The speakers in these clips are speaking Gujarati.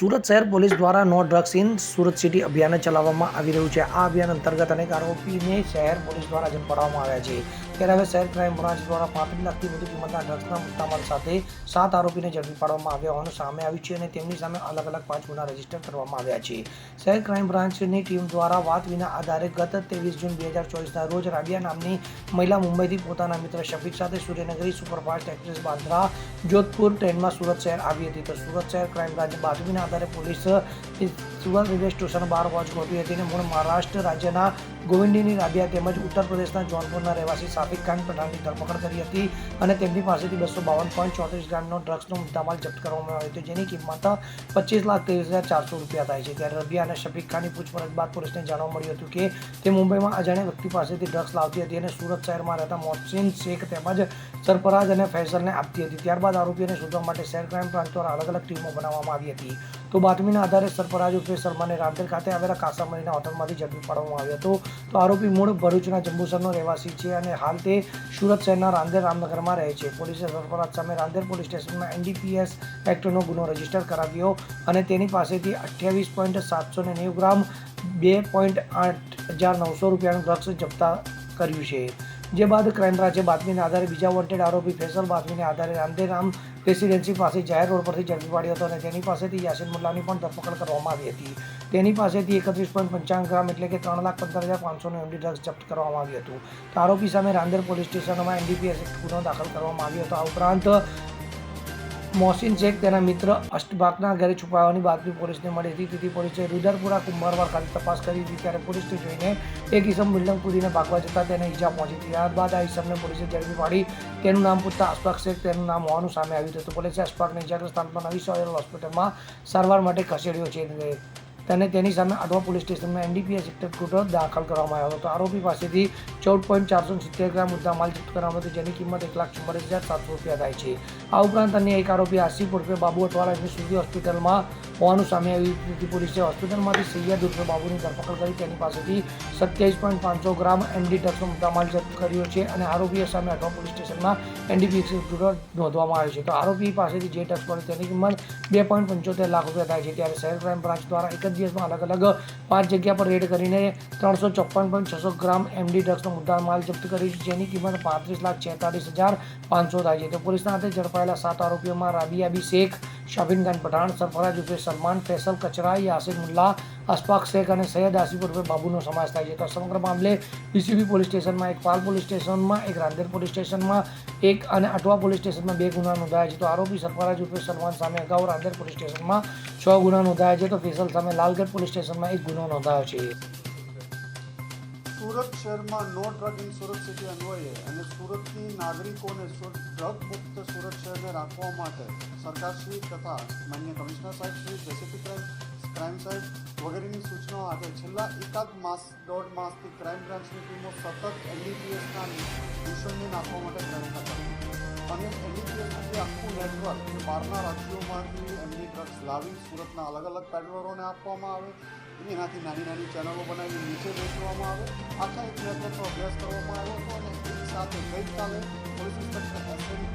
સુરત શહેર પોલીસ દ્વારા no drugs in Surat city અભિયાન ચલાવવામાં આવી રહ્યું છે. આ અભિયાન અંતર્ગત અનેક આરોપીને શહેર પોલીસ દ્વારા ઝડપાડવામાં આવ્યા છે. ત્યારે હવે શહેર ક્રાઇમ બ્રાન્ચ દ્વારા પાંત્રીસ લાખથી વધુ કિંમતના ડ્રગ્સના મુદ્દામાલ સાથે સાત આરોપીને ઝડપી પાડવામાં આવ્યા હોવાનું સામે આવ્યું છે અને તેમની સામે અલગ અલગ પાંચ ગુના રજિસ્ટર કરવામાં આવ્યા છે. શહેર ક્રાઇમ બ્રાન્ચની ટીમ દ્વારા વાત વિના આધારે ગત ત્રેવીસ જૂન બે હજાર ચોવીસના રોજ રાબિયા નામની મહિલા મુંબઈથી પોતાના મિત્ર શફીક સાથે સૂર્યનગરી સુપરફાસ્ટ એક્સપ્રેસ બાંદ્રા જોધપુર ટ્રેનમાં સુરત શહેર આવી હતી. તો સુરત શહેર ક્રાઇમ બ્રાન્ચ બાતમીના આધારે પોલીસ સુરત રેલવે સ્ટેશન બહાર વોચ ગોઠવી હતી અને મૂળ મહારાષ્ટ્ર રાજ્યના ગોવિંદીની રાબિયા તેમજ ઉત્તર પ્રદેશના જોનપુરના રહેવાસી સાફિક ખાન પઠાણની ધરપકડ કરી હતી અને તેમની પાસેથી બસો બાવન પોઈન્ટ ચોત્રીસ ગ્રામનો ડ્રગ્સનો મુદ્દામાલ જપ્ત કરવામાં આવ્યો હતો, જેની કિંમત પચીસ લાખ ત્રેવીસ હજાર ચારસો રૂપિયા થાય છે. ત્યારે રબિયા અને શફીક ખાનની પૂછપરછ બાદ પોલીસને જાણવા મળ્યું હતું કે તે મુંબઈમાં અજાણ્યા વ્યક્તિ પાસેથી ડ્રગ્સ લાવતી હતી અને સુરત શહેરમાં રહેતા મોહસિન શેખ તેમજ સરફરાજ અને ફૈસલને આપતી હતી. ત્યારબાદ આરોપીઓને શોધવા માટે શહેર ક્રાઇમ બ્રાન્ચ દ્વારા અલગ અલગ ટીમો બનાવવામાં આવી હતી. તો બાતમીના આધારે સરફરાજ ઉર્ફે સલમાને રામદેર ખાતે આવેલા કાસામણીના હોટલમાંથી ઝડપી પાડવામાં આવ્યો હતો. તો આરોપી મૂળ ભરૂચના જંબુસરનો રહેવાસી છે અને હાલ તે સુરત શહેરના રાંદેર રામનગરમાં રહે છે. પોલીસે સરફરાજ સામે રાંદેર પોલીસ સ્ટેશનમાં એનડીપીએસ એક્ટનો ગુનો રજિસ્ટર કરાવ્યો અને તેની પાસેથી અઠ્યાવીસ પોઈન્ટ સાતસો ને નેવું ગ્રામ બે પોઈન્ટ આઠ હજાર નવસો રૂપિયાનું ડ્રગ્સ જપ્તા કર્યું છે. જે બાદ ક્રાઇમ બ્રાંચે બાતમીના આધારે બીજા વોન્ટેડ આરોપી ફેસલ બાતમીના આધારે રામદેરામ રેસિડેન્સી પાસે જાહેર રોડ પરથી ઝડપી પાડ્યો હતો અને તેની પાસેથી યાસીન મુલ્લાની પણ ધરપકડ કરવામાં આવી હતી. તેની પાસેથી એકત્રીસ પોઈન્ટ પંચાવન ગ્રામ એટલે કે ત્રણ લાખ પંદર હજાર પાંચસોનું એમડી ડ્રગ્સ જપ્ત કરવામાં આવ્યું હતું. તો આરોપી સામે રાંદેર પોલીસ સ્ટેશનમાં એનડીપીએસ ગુનો દાખલ કરવામાં આવ્યો હતો. આ ઉપરાંત મોહસિન શેખ તેના મિત્ર અષ્ટભાગના ઘરે છુપાવવાની બાતમી પોલીસને મળી હતી. તેથી પોલીસે રુદરપુરા, કુંભારવાડ ખાતે તપાસ કરી હતી. ત્યારે પોલીસને જોઈને એક ઈસમ બિલ્ડિંગ કૂદીને ભાગવા જતાં તેને ઈજા પહોંચી ત્યારબાદ આ ઈસમને પોલીસે ઝડપી પાડી. તેનું નામ પૂછતા અશફાક શેખ, તેનું નામ હોવાનું સામે આવ્યું હતું. પોલીસે અશફાકને ઇજાગ્રસ્ત સ્થાન પર નવી સોયલ હોસ્પિટલમાં સારવાર માટે ખસેડ્યો છે. તેને તેની સામે અડવા પોલીસ સ્ટેશનમાં એનડીપીએસ એક્ટ ગુનો દાખલ કરવામાં આવ્યો હતો. આરોપી પાસેથી ચૌદ પોઈન્ટ ચારસો સિત્તેર ગ્રામ મુદ્દા માલ જપ્ત કરવામાં હતો, જેની કિંમત એક લાખ ચુમ્માલીસ હજાર સાતસો રૂપિયા થાય છે. આ ઉપરાંત અન્ય એક આરોપી આસિફ ઉર્ફે બાબુ અઠવાડા એમની સુધી હોસ્પિટલમાં હોવાનું સામે હતી પોલીસે હોસ્પિટલમાંથી સૈયદ ઉર્ફે બાબુની ધરપકડ કરી, તેની પાસેથી સત્યાવીસ પોઈન્ટ પાંચસો ગ્રામ એમડી ડ્રગ્સનો મુદ્દામાલ જપ્ત કર્યો છે અને આરોપીએ સામે અઠવા પોલીસ સ્ટેશનમાં એનડીપીએસ ગુનો નોંધવામાં આવ્યો છે. તો આરોપી પાસેથી જે ડ્રગ્સ મળે તેની કિંમત બે પોઈન્ટ પંચોતેર લાખ રૂપિયા થાય છે. ત્યારે શહેર ક્રાઇમ બ્રાન્ચ દ્વારા એક જ દિવસમાં અલગ અલગ પાંચ જગ્યા પર રેડ કરીને ત્રણસો ચોપ્પન પોઈન્ટ છસો ગ્રામ એમડી ડ્રગ્સનો મુદ્દા માલ જપ્ત કર્યો છે, જેની કિંમત પાંત્રીસ લાખ છેતાલીસ હજાર પાંચસો થાય છે. તો પોલીસના હાથે ઝડપાયેલા સાત આરોપીઓમાં રાબિયાબી શેખ, શાબીન ખાન પઠાણ, સરફરાજ ઉર્ફે સલમાન, ફેસલ કચરા યાસીન મુલ્લા અશફાક શેખ અને સૈયદ આસિફ ઉર્ફે બાબુનો સમાવેશ થાય છે. તો સમગ્ર મામલે પીસીબી પોલીસ સ્ટેશનમાં, એક પાલ પોલીસ સ્ટેશનમાં, એક રાંદેર પોલીસ સ્ટેશનમાં, એક અને અટવા પોલીસ સ્ટેશનમાં બે ગુના નોંધાયા છે. તો આરોપી સરફરાજ ઉર્ફે સલમાન સામે અગાઉ રાંદેર પોલીસ સ્ટેશનમાં છ ગુના નોંધાયા છે તો ફેસલ સામે લાલગઢ પોલીસ સ્ટેશનમાં એક ગુનો નોંધાયો છે. સુરત શહેરમાં no drug in Surat city અન્વયે અને સુરતની નાગરિકોને ડ્રગ મુક્ત સુરત શહેરને રાખવા માટે સરકારશ્રી તથા માન્ય કમિશનર સાહેબ શ્રી સ્પેસિફિક ક્રાઇમ ક્રાઇમ સાહેબ વગેરેની સૂચનાઓ આજે છેલ્લા એકાદ માસ, દોઢ માસથી ક્રાઇમ બ્રાન્ચની ટીમો સતત એનડીપીએસના મિશનને નાખવા માટે પ્રયત્ન કરે અને એનડીપીએસનું આખું નેટવર્ક જે બહારના રાજ્યોમાંથી એમની ડ્રગ્સ લાવી, સુરતના અલગ અલગ પેડલરોને આપવામાં આવે, એનાથી નાની નાની ચેનલો બનાવી નીચે વેચવામાં આવે, આખા એક નેટવર્કનો અભ્યાસ કરવામાં આવ્યો હતો અને એની સાથે ગઈકાલે પોલીસ ઇન્સ્પેક્ટર એસ એન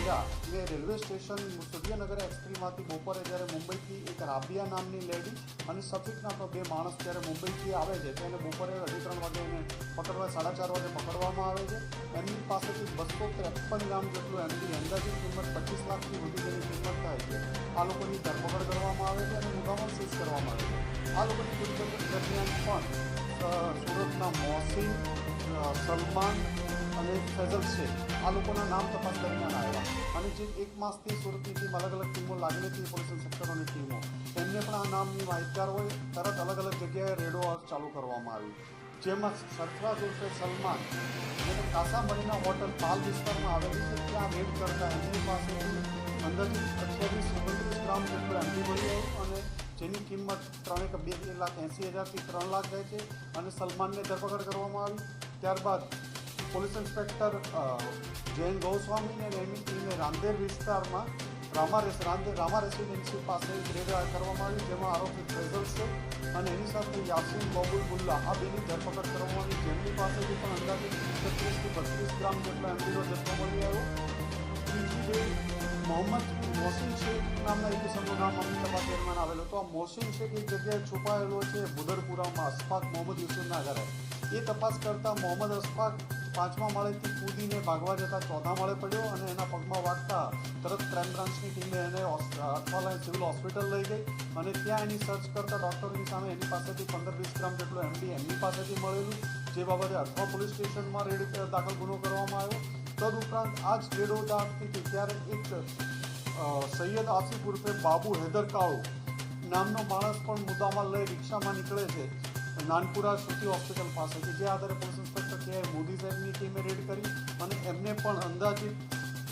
મહિલા એ રેલવે સ્ટેશન સૂર્યનગર એક્સપ્રીમાંથી બપોરે જ્યારે મુંબઈથી એક રાબિયા નામની લેડી અને સફિકના તો બે માણસ જ્યારે મુંબઈથી આવે છે તેને બપોરે અઢી ત્રણ વાગે એને પકડવા, સાડા ચાર વાગે પકડવામાં આવે છે. એમની પાસેથી બસો ત્રેપન ગ્રામ જેટલું એમની અંદાજિત કિંમત પચીસ લાખથી વધુ જેની કિંમત થાય છે. આ લોકોની ધરપકડ કરવામાં આવે છે અને મુદ્દામાં સીઝ કરવામાં આવે છે. આ લોકોની પૂછપરછ દરમિયાન પણ સુરતના મોહસિન સલમાન અને ફેઝલ શેખ આ લોકોના નામ તપાસ દરમિયાન આવ્યા. અને જે એક માસથી સુરતની ટીમ અલગ અલગ ટીમો લાગેલી હતી, પોલીસ ઇન્સ્પેક્ટરોની ટીમો. તેમને પણ આ નામની માહિતગાર હોય, તરત અલગ અલગ જગ્યાએ રેડો ચાલુ કરવામાં આવી જેમાં સરફરાજ ઉર્ફે સલમાન જેને કાસામણીના હોટલ પાલ વિસ્તારમાં આવેલી છે. ત્યાં રેડ કરતા એમની પાસેથી અંદાજિત અઠ્યાવીસ ઓગણત્રીસ ગ્રામ જેટલું એમડી મળી આવ્યું અને જેની કિંમત ત્રણેક બે લાખ એંસી હજારથી ત્રણ લાખ જાય છે અને સલમાનને ધરપકડ કરવામાં આવી. ત્યારબાદ પોલીસ ઇન્સ્પેક્ટર જૈન ગોસ્વામી અને એમની ટીમે રાંદેર વિસ્તારમાં રામા રેસ રામા રેસિડેન્સી પાસે રેડ કરવામાં આવી, જેમાં આરોપી ફૈઝલ છે અને એની સાથે યાસીન બબુલ બુલ્લા આ બેની ધરપકડ કરવામાં આવી. જેમની પાસેથી પણ અંદાજે એકત્રીસથી બત્રીસ ગ્રામ જેટલો એમડીનો જથ્થો મળી આવ્યો. ત્રીજી બે મોહમ્મદ મોહસિન શેખ નામના એક કિસમનું નામ અમની તપાસ દરમિયાન આવેલું તો આ મોહસિન શેખ એક જગ્યાએ છુપાયેલો છે બુદરપુરામાં અશફાક મોહમ્મદ યુસુફના ઘરે. એ તપાસ કરતા મોહમ્મદ અશફાક પાંચમા માળેથી કૂદીને ભાગવા જતા ચોથા માળે પડ્યો અને એના પગમાં વાગતા તરત ક્રાઇમ બ્રાન્ચની ટીમે એને અઠવાલાઈન સિવિલ હોસ્પિટલ લઈ ગઈ અને ત્યાં એની સર્ચ કરતા ડૉક્ટરની સામે એની પાસેથી પંદર વીસ ગ્રામ જેટલો એમડી એમની પાસેથી મળેલું, જે બાબતે અઠવા પોલીસ સ્ટેશનમાં રેડ દાખલ ગુનો કરવામાં આવ્યો. તદુપરાંત આ જ રેડો દાખતી ત્યારે એક સૈયદ આસિફ ઉર્ફે બાબુ હૈદર કાળુ નામનો માણસ પણ મુદ્દામાં લઈ રિક્ષામાં નીકળે છે. નાનપુરા શ્રુતિ હોસ્પિટલ છે. જે આધારે પોલીસ ઇન્સ્પેક્ટર કે મોદી સાહેબની ટીમે રેડ કરી અને એમને પણ અંદાજિત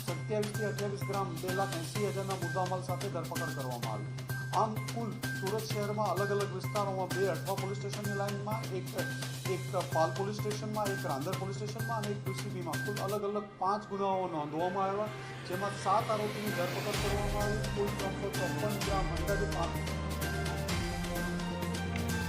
સત્યાવીસથી અઠ્યાવીસ ગ્રામ બે લાખ એંસી હજારના મુદ્દામાલ સાથે ધરપકડ કરવામાં આવી. આમ કુલ સુરત શહેરમાં અલગ અલગ વિસ્તારોમાં બે અઠવા પોલીસ સ્ટેશનની લાઇનમાં, એક એક પાલ પોલીસ સ્ટેશનમાં, એક રાંદર પોલીસ સ્ટેશનમાં અને એક પીસીબીમાં. કુલ અલગ અલગ પાંચ ગુનાઓ નોંધવામાં આવ્યા જેમાં સાત આરોપીની ધરપકડ કરવામાં